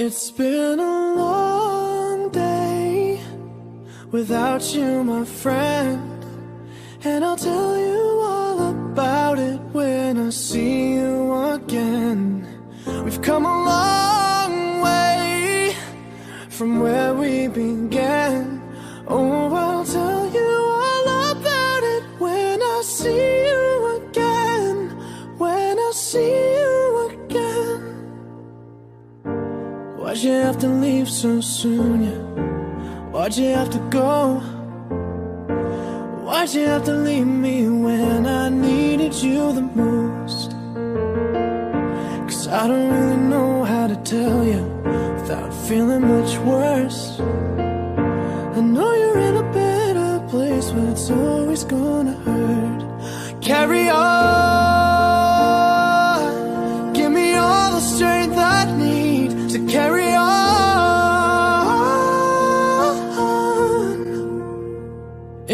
It's been a long day without you, my friend. And I'll tell you all about it when I see you again. We've come a long way from where we began. Oh, Why'd you have to leave so soon? Yeah? Why'd you have to go? Why'd you have to leave me when I needed you the most? Cause I don't really know how to tell you without feeling much worse. I know you're in a better place, but it's always gonna hurt. Carry on.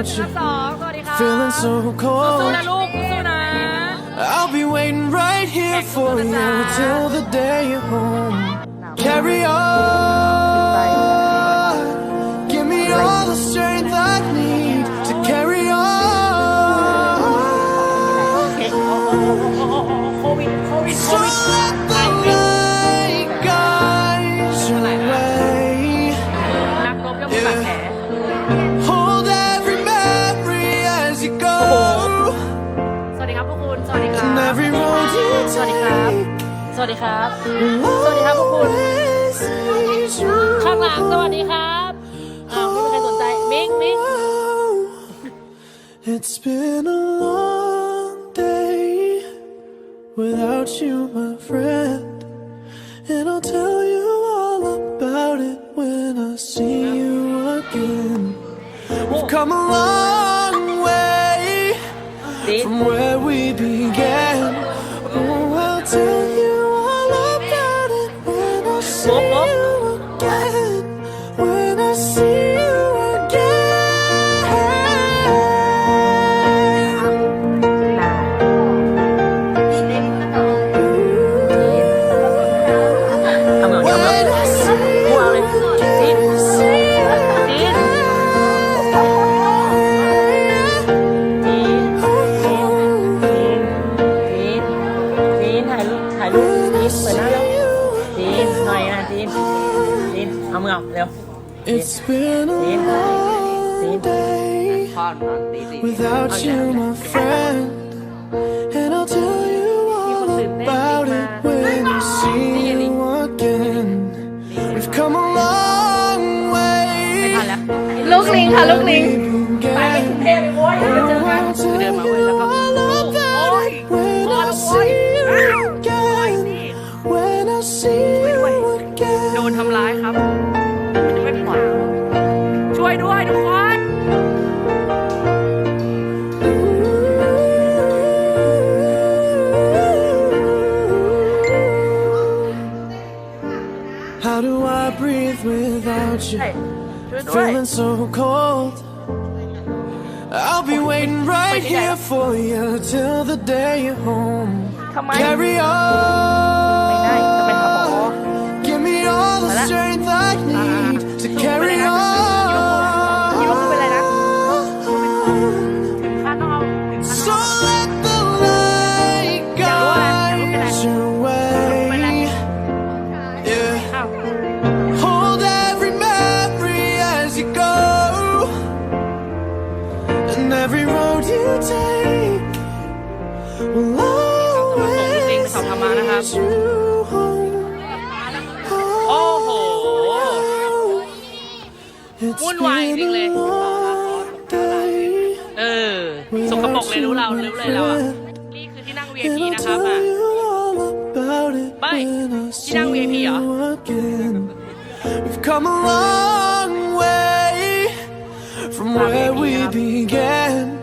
without หนึ่ง you? สองสวัสดีครับ Feeling so สู้ cold. นะลูกสู้นะ I'll be waiting right here for you till the day you're home. Carry on. Give me all the strength I need to carry on. โควิดโควิดโค So วิด let วัสดีครับ will สวัสดีครับพวกคุณ always lead you ข้างหลังสวัสดีครับอ้าวไม่มีใครสนใจมิงมิง It's been a long day without you, my friend. And I'll tell you all about it when I see you again. We've come a long way ดิ from where we began. จีนเอามือออกเร็ว It's been a Din. long day ทอดนอนตีสี่ without you, my friend. And I'll tell you all about it when I see you again. We've come a long ไม่ทัน way. แล้ว ลูกลิงค่ะลูกลิง ไปไม่ถึงเทพเลยโว้ยเดี๋ยวเจอกัน I'll tell เดิน you Feeling so cold. I'll be waiting right here for you till the day you're home. Carry on. Give me all the strength I need to carry on. วุ่นวายจริงเลย เออสกปรกเลยรู้เรารู้เลยแล้วอะ นี่คือที่นั่ง VIP นะครับอะ ไม่ที่นั่ง VIP เหรอ We've come a long way from where we began